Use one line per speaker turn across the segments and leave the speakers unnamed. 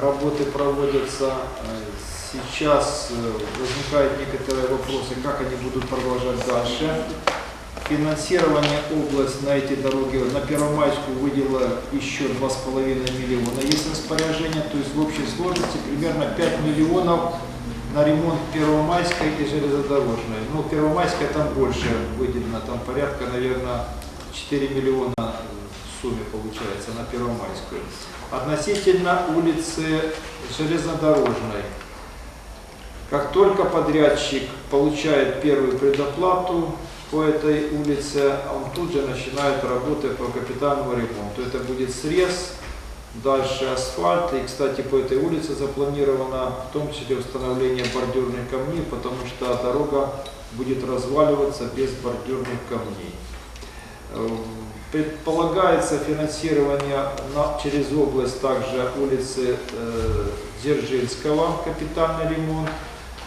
работы проводятся. Э, Сейчас э, возникают некоторые вопросы, как они будут продолжать дальше. Финансирование область на эти дороги, на Первомайскую выделила еще 2,5 миллиона. Есть распоряжение, то есть в общей сложности примерно 5 миллионов на ремонт Первомайской и железнодорожной. Ну, Первомайская там больше выделено, там порядка, наверное, 4 миллиона сумме получается на Первомайскую. Относительно улицы железнодорожной, как только подрядчик получает первую предоплату по этой улице, он тут же начинает работы по капитальному ремонту. Это будет срез, дальше асфальт. И, кстати, по этой улице запланировано в том числе установление бордюрных камней, потому что дорога будет разваливаться без бордюрных камней. Предполагается финансирование на- через область также улицы э, Дзержинского, капитальный ремонт,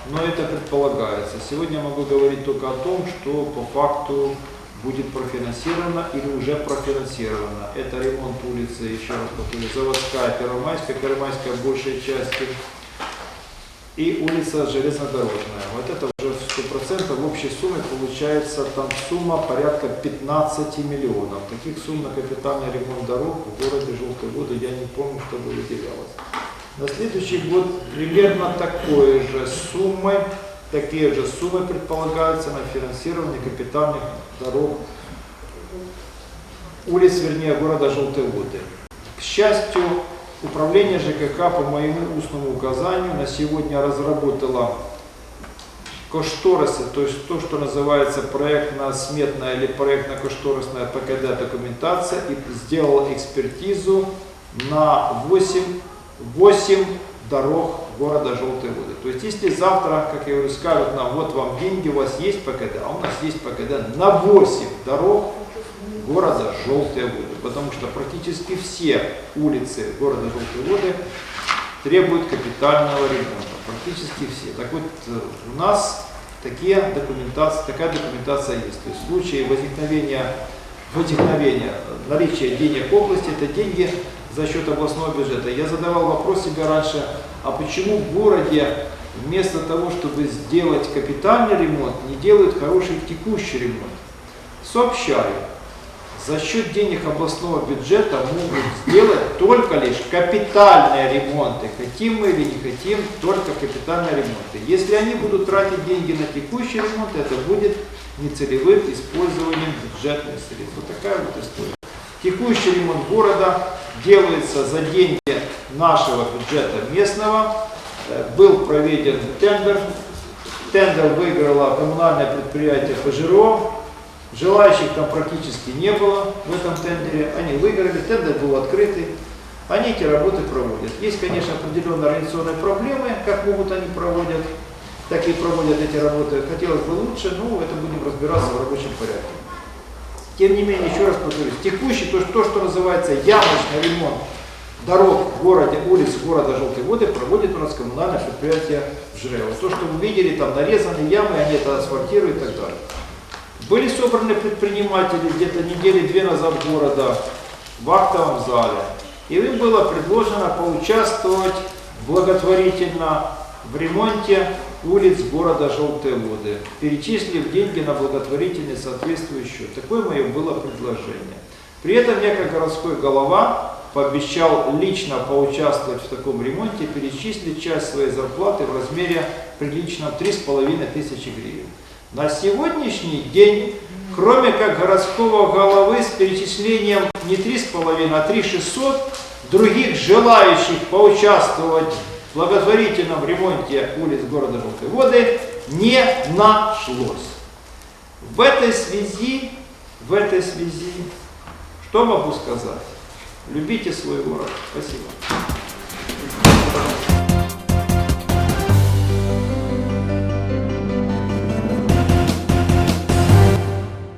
но это предполагается. Сегодня могу говорить только о том, что по факту будет профинансировано или уже профинансировано. Это ремонт улицы, еще раз повторю, Заводская, Первомайская, Первомайская большей части и улица Железнодорожная. Вот это уже в 100% в общей сумме получается там сумма порядка 15 миллионов. Таких сумм на капитальный ремонт дорог в городе Желтой Воды я не помню, чтобы выделялось. На следующий год примерно такой же суммой, такие же суммы предполагаются на финансирование капитальных дорог улиц, вернее, города Желтой Воды. К счастью, управление ЖКХ по моему устному указанию на сегодня разработало кошторисы, то есть то, что называется проектно-сметная или проектно-кошторисная ПКД документация и сделал экспертизу на 8, 8 дорог города Желтой Воды. То есть если завтра, как я говорю, скажут нам, вот вам деньги, у вас есть ПКД, а у нас есть ПКД на 8 дорог города Желтые Воды, потому что практически все улицы города Желтые Воды требуют капитального ремонта, практически все. Так вот, э, у нас такие документации, такая документация есть. То есть в случае возникновения, возникновения наличия денег в области, это деньги за счет областного бюджета. Я задавал вопрос себе раньше, а почему в городе вместо того, чтобы сделать капитальный ремонт, не делают хороший текущий ремонт? Сообщаю, за счет денег областного бюджета могут сделать только лишь капитальные ремонты. Хотим мы или не хотим, только капитальные ремонты. Если они будут тратить деньги на текущий ремонт, это будет нецелевым использованием бюджетных средств. Вот такая вот история. Текущий ремонт города делается за деньги нашего бюджета местного. Э, Был проведен тендер. Тендер выиграло коммунальное предприятие ПЖРО. Желающих там практически не было в этом тендере. Они выиграли, тендер был открытый. Они эти работы проводят. Есть, конечно, определенные организационные проблемы, как могут они проводят, так и проводят эти работы. Хотелось бы лучше, но это будем разбираться в рабочем порядке. Тем не менее, еще раз повторюсь, текущий, то, то что называется ямочный ремонт дорог в городе, улиц города Желтой Воды проводит у нас коммунальное предприятие Жрево. То, что вы видели, там нарезаны ямы, они это асфальтируют и так далее. Были собраны предприниматели где-то недели две назад города в актовом зале. И им было предложено поучаствовать благотворительно в ремонте улиц города Желтые Воды, перечислив деньги на благотворительный соответствующий счет. Такое мое было предложение. При этом я как городской голова пообещал лично поучаствовать в таком ремонте, перечислить часть своей зарплаты в размере приличном 3,5 тысячи гривен. На сегодняшний день, кроме как городского головы с перечислением не 3,5, а 3,600, других желающих поучаствовать в благотворительном ремонте улиц города Желтой Воды не нашлось. В этой связи, в этой связи, что могу сказать? Любите свой город. Спасибо.